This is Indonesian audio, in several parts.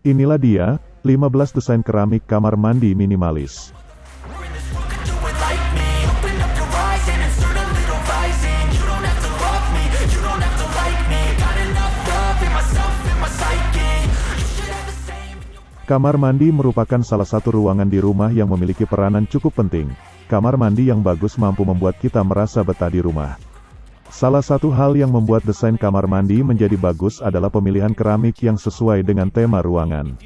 Inilah dia, 15 desain keramik kamar mandi minimalis. Kamar mandi merupakan salah satu ruangan di rumah yang memiliki peranan cukup penting. Kamar mandi yang bagus mampu membuat kita merasa betah di rumah. Salah satu hal yang membuat desain kamar mandi menjadi bagus adalah pemilihan keramik yang sesuai dengan tema ruangan.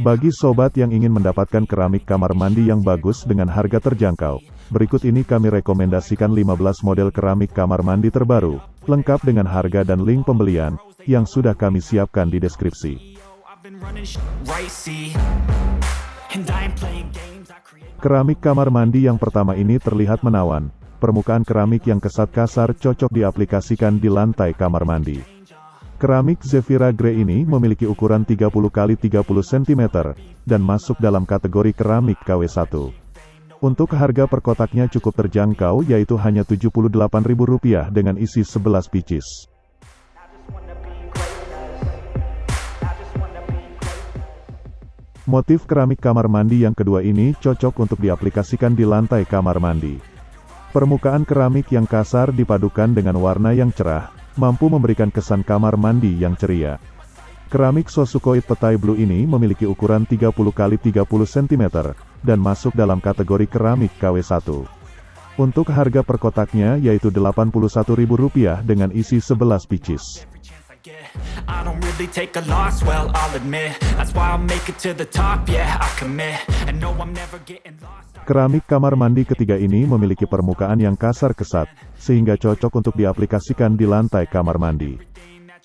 Bagi sobat yang ingin mendapatkan keramik kamar mandi yang bagus dengan harga terjangkau, berikut ini kami rekomendasikan 15 model keramik kamar mandi terbaru, lengkap dengan harga dan link pembelian, yang sudah kami siapkan di deskripsi. Keramik kamar mandi yang pertama ini terlihat menawan. Permukaan keramik yang kesat kasar cocok diaplikasikan di lantai kamar mandi. Keramik Zevira Grey ini memiliki ukuran 30 x 30 cm dan masuk dalam kategori keramik KW1. Untuk harga per kotaknya cukup terjangkau yaitu hanya Rp78.000 dengan isi 11 pieces. Motif keramik kamar mandi yang kedua ini cocok untuk diaplikasikan di lantai kamar mandi. Permukaan keramik yang kasar dipadukan dengan warna yang cerah, mampu memberikan kesan kamar mandi yang ceria. Keramik Sosukoid petai blue ini memiliki ukuran 30 x 30 cm, dan masuk dalam kategori keramik KW1. Untuk harga per kotaknya yaitu Rp81.000 dengan isi 11 pieces. I don't really take a loss, well, I'll admit That's why I'll make it to the top, yeah, I commit And no, I'm never getting lost Keramik kamar mandi ketiga ini memiliki permukaan yang kasar kesat, sehingga cocok untuk diaplikasikan di lantai kamar mandi.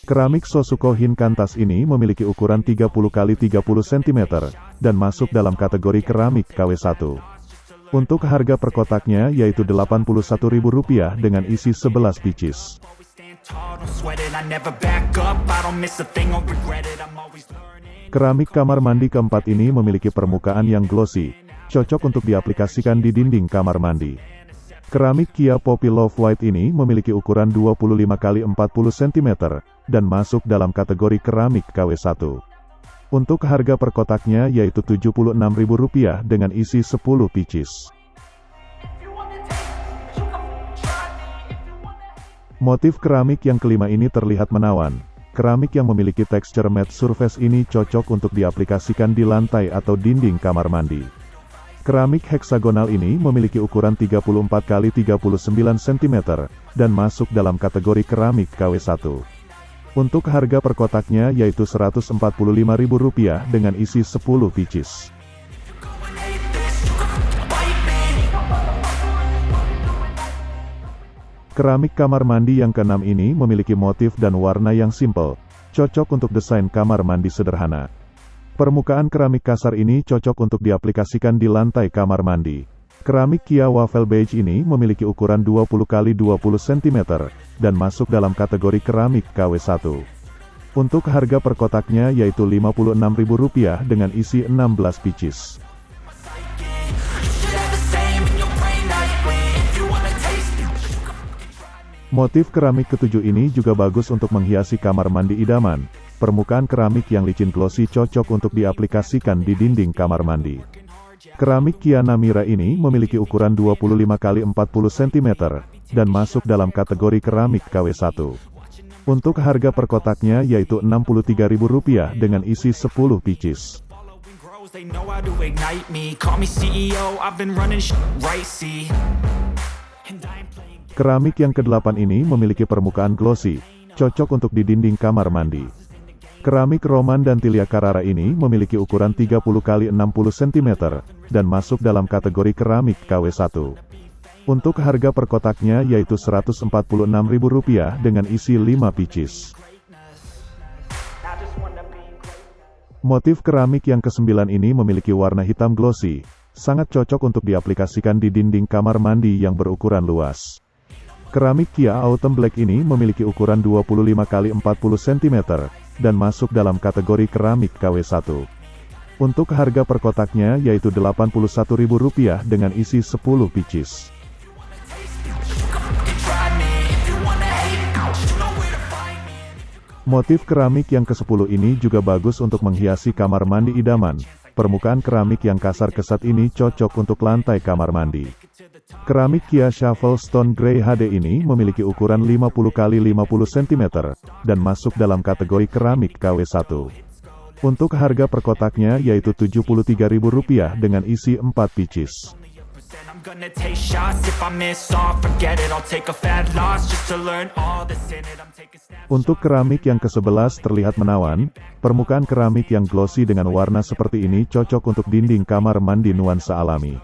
Keramik Sosuko Hinkantas ini memiliki ukuran 30 x 30 cm, dan masuk dalam kategori keramik KW1. Untuk harga per kotaknya yaitu Rp81.000 dengan isi 11 pieces. Keramik kamar mandi keempat ini memiliki permukaan yang glossy, cocok untuk diaplikasikan di dinding kamar mandi. Keramik Kia Poppy Love White ini memiliki ukuran 25 x 40 cm, dan masuk dalam kategori keramik KW1. Untuk harga per kotaknya yaitu Rp76.000 dengan isi 10 pieces. Motif keramik yang kelima ini terlihat menawan. Keramik yang memiliki tekstur matte surface ini cocok untuk diaplikasikan di lantai atau dinding kamar mandi. Keramik heksagonal ini memiliki ukuran 34 x 39 cm, dan masuk dalam kategori keramik KW1. Untuk harga per kotaknya yaitu Rp145.000 dengan isi 10 pieces. Keramik kamar mandi yang keenam ini memiliki motif dan warna yang simple, cocok untuk desain kamar mandi sederhana. Permukaan keramik kasar ini cocok untuk diaplikasikan di lantai kamar mandi. Keramik Kia Waffle Beige ini memiliki ukuran 20 x 20 cm, dan masuk dalam kategori keramik KW1. Untuk harga per kotaknya yaitu Rp56.000 dengan isi 16 pieces. Motif keramik ketujuh ini juga bagus untuk menghiasi kamar mandi idaman. Permukaan keramik yang licin glossy cocok untuk diaplikasikan di dinding kamar mandi. Keramik Kia Namira ini memiliki ukuran 25 x 40 cm, dan masuk dalam kategori keramik KW1. Untuk harga per kotaknya yaitu Rp63.000 dengan isi 10 pieces. following grows, they know how to ignite me Call me CEO, I've been running sh- right, see Keramik yang kedelapan ini memiliki permukaan glossy, cocok untuk di dinding kamar mandi. Keramik Roman dan Tilia Carrara ini memiliki ukuran 30 x 60 cm, dan masuk dalam kategori keramik KW1. Untuk harga per kotaknya yaitu Rp146.000 dengan isi 5 pieces. Motif keramik yang kesembilan ini memiliki warna hitam glossy, sangat cocok untuk diaplikasikan di dinding kamar mandi yang berukuran luas. Keramik Kia Autumn Black ini memiliki ukuran 25 x 40 cm, dan masuk dalam kategori keramik KW1. Untuk harga per kotaknya yaitu Rp81.000 dengan isi 10 pieces. Motif keramik yang ke-10 ini juga bagus untuk menghiasi kamar mandi idaman. Permukaan keramik yang kasar kesat ini cocok untuk lantai kamar mandi. Keramik Kia Shuffle Stone Grey HD ini memiliki ukuran 50 x 50 cm dan masuk dalam kategori keramik KW1. Untuk harga per kotaknya yaitu Rp73.000 dengan isi 4 pieces. Untuk keramik yang ke-11 terlihat menawan, permukaan keramik yang glossy dengan warna seperti ini cocok untuk dinding kamar mandi nuansa alami.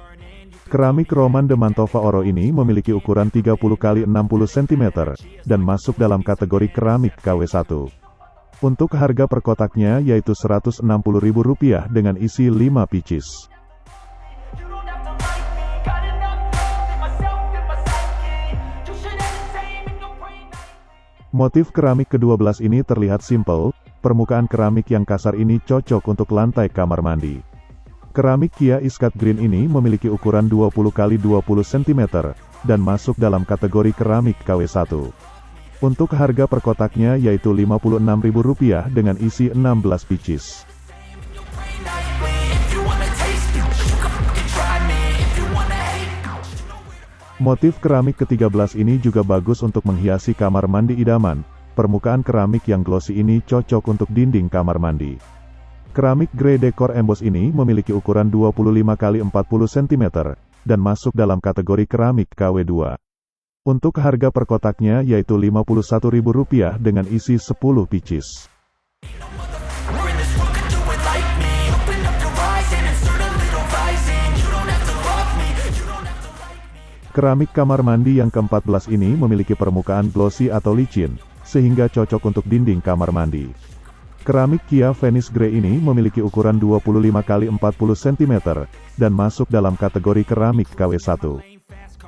Keramik Roman de Mantova Oro ini memiliki ukuran 30 x 60 cm dan masuk dalam kategori keramik KW1. Untuk harga per kotaknya yaitu Rp160.000 dengan isi 5 pieces. Motif keramik ke-12 ini terlihat simpel, permukaan keramik yang kasar ini cocok untuk lantai kamar mandi. Keramik Kia Iskat Green ini memiliki ukuran 20 x 20 cm, dan masuk dalam kategori keramik KW1. Untuk harga per kotaknya yaitu Rp56.000 dengan isi 16 pieces. Motif keramik ke-13 ini juga bagus untuk menghiasi kamar mandi idaman. Permukaan keramik yang glossy ini cocok untuk dinding kamar mandi. Keramik grey dekor emboss ini memiliki ukuran 25 x 40 cm dan masuk dalam kategori keramik KW2. Untuk harga per kotaknya yaitu Rp51.000 dengan isi 10 pieces. Keramik kamar mandi yang ke-14 ini memiliki permukaan glossy atau licin, sehingga cocok untuk dinding kamar mandi. Keramik Kia Venice Grey ini memiliki ukuran 25 x 40 cm, dan masuk dalam kategori keramik KW1.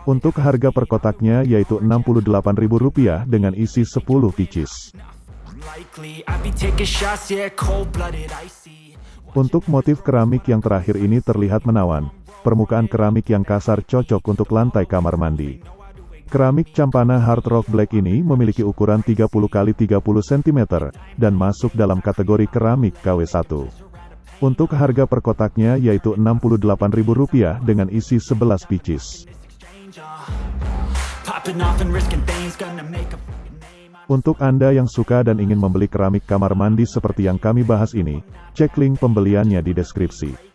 Untuk harga per kotaknya yaitu Rp68.000 dengan isi 10 pieces. Untuk motif keramik yang terakhir ini terlihat menawan. Permukaan keramik yang kasar cocok untuk lantai kamar mandi. Keramik Campana Hard Rock Black ini memiliki ukuran 30 x 30 cm dan masuk dalam kategori keramik KW1. Untuk harga per kotaknya yaitu Rp68.000 dengan isi 11 pieces. Untuk Anda yang suka dan ingin membeli keramik kamar mandi seperti yang kami bahas ini, cek link pembeliannya di deskripsi.